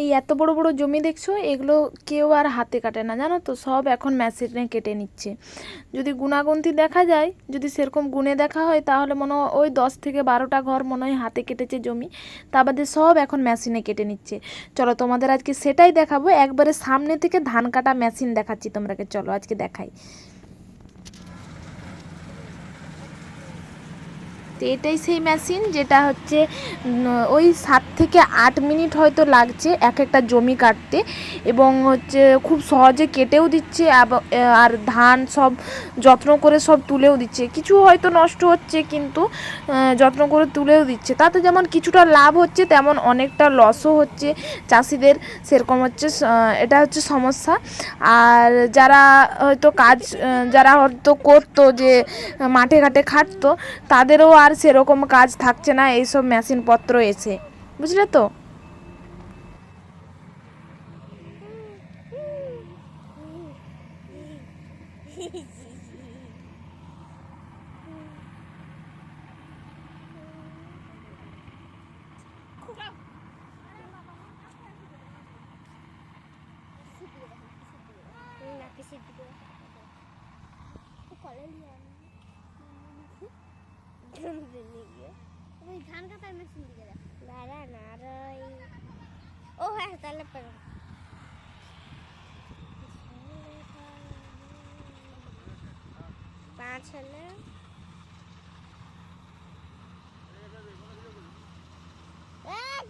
এই এত বড় বড় জমি দেখছ, এগুলো কেউ আর হাতে কাটে না, জানো তো? সব এখন মেশিনে কেটে নিচ্ছে। যদি গুণাগুনতি দেখা যায়, যদি সেরকম গুণে দেখা হয়, তাহলে মনে হয় ওই দশ থেকে বারোটা ঘর মনে হয় হাতে কেটেছে জমি। তা বাদে সব এখন মেশিনে কেটে নিচ্ছে। চলো তোমাদের আজকে সেটাই দেখাবো। একবারে সামনে থেকে ধান কাটা মেশিন দেখাচ্ছি তোমরাকে। চলো আজকে দেখাই। তো এটাই সেই মেশিন যেটা হচ্ছে ওই সাত থেকে আট মিনিট হয়তো লাগছে এক একটা জমি কাটতে এবং হচ্ছে খুব সহজে কেটেও দিচ্ছে আর ধান সব যত্ন করে সব তুলেও দিচ্ছে। কিছু হয়তো নষ্ট হচ্ছে কিন্তু যত্ন করে তুলেও দিচ্ছে। তাতে যেমন কিছুটা লাভ হচ্ছে, তেমন অনেকটা লসও হচ্ছে চাষিদের। সেরকম হচ্ছে এটা হচ্ছে সমস্যা। আর যারা হয়তো কাজ যারা হয়তো করতো যে মাঠে ঘাটে খাটতো, তাদেরও আর সেরকম কাজ থাকছে না এইসব মেশিনপত্র এসে। বুঝলে তো? ওই ধান কাটার মেশিন দিকে দেখ দাঁড়া না আর ওই ও হ্যাঁ তাহলে পারো পাঁচ হলে এক,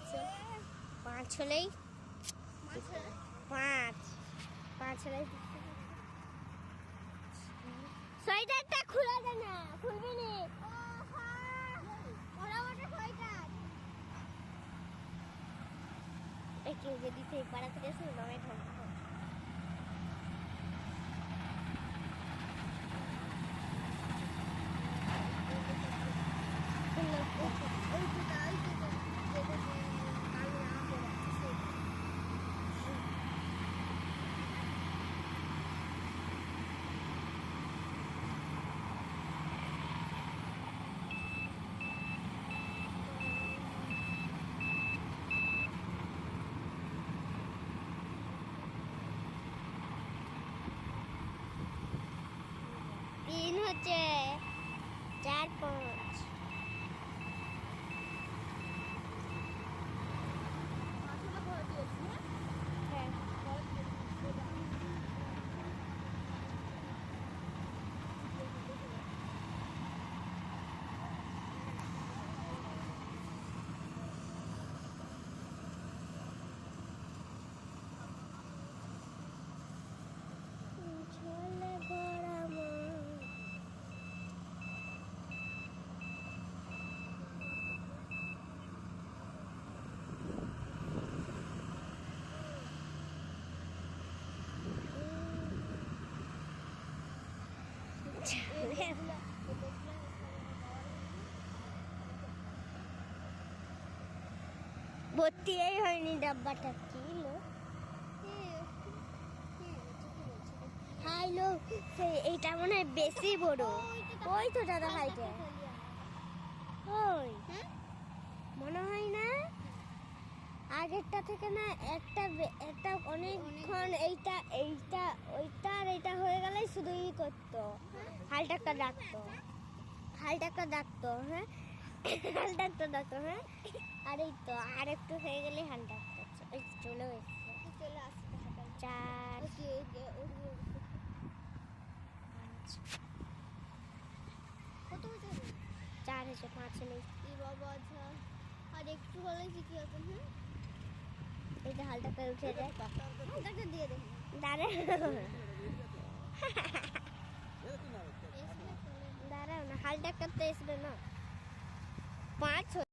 হচ্ছে পাঁচ হলেই? পাঁচ পাঁচ। হলেই সোয়েটারটা খুলে দে না খুলবি নি। কেউ যদি সেই পাড়া থেকে শুনলাম নামে হচ্ছে চার পাঁচ হ্যাঁ। ঝোলে ভরা মন ভর্তিই হয়নি ডাব্বাটা। কি লো? হাইলো এইটা মনে হয় বেশি বড়। ওই তো দাদা হাইটে ওই। মনে হয় না? আগেরটা থেকে না একটা একটা অনেকক্ষণ এইটা এইটা, ওইটা আর এইটা হয়ে গেলেই শুধু ই করতো। হালটাকটা ডাকতো। হালটাকটা ডাকতো হ্যাঁ? ডাক্তার ডাক্তার হ্যাঁ? আরে তো আর একটু হয়ে গেলে চলে চলে চার। চার পাঁচ আর একটু কি হ্যাঁ হাল ডাক্তার উঠে দাঁড়াও দাঁড়াও না হাল ডাক্তার তো এসবে না। March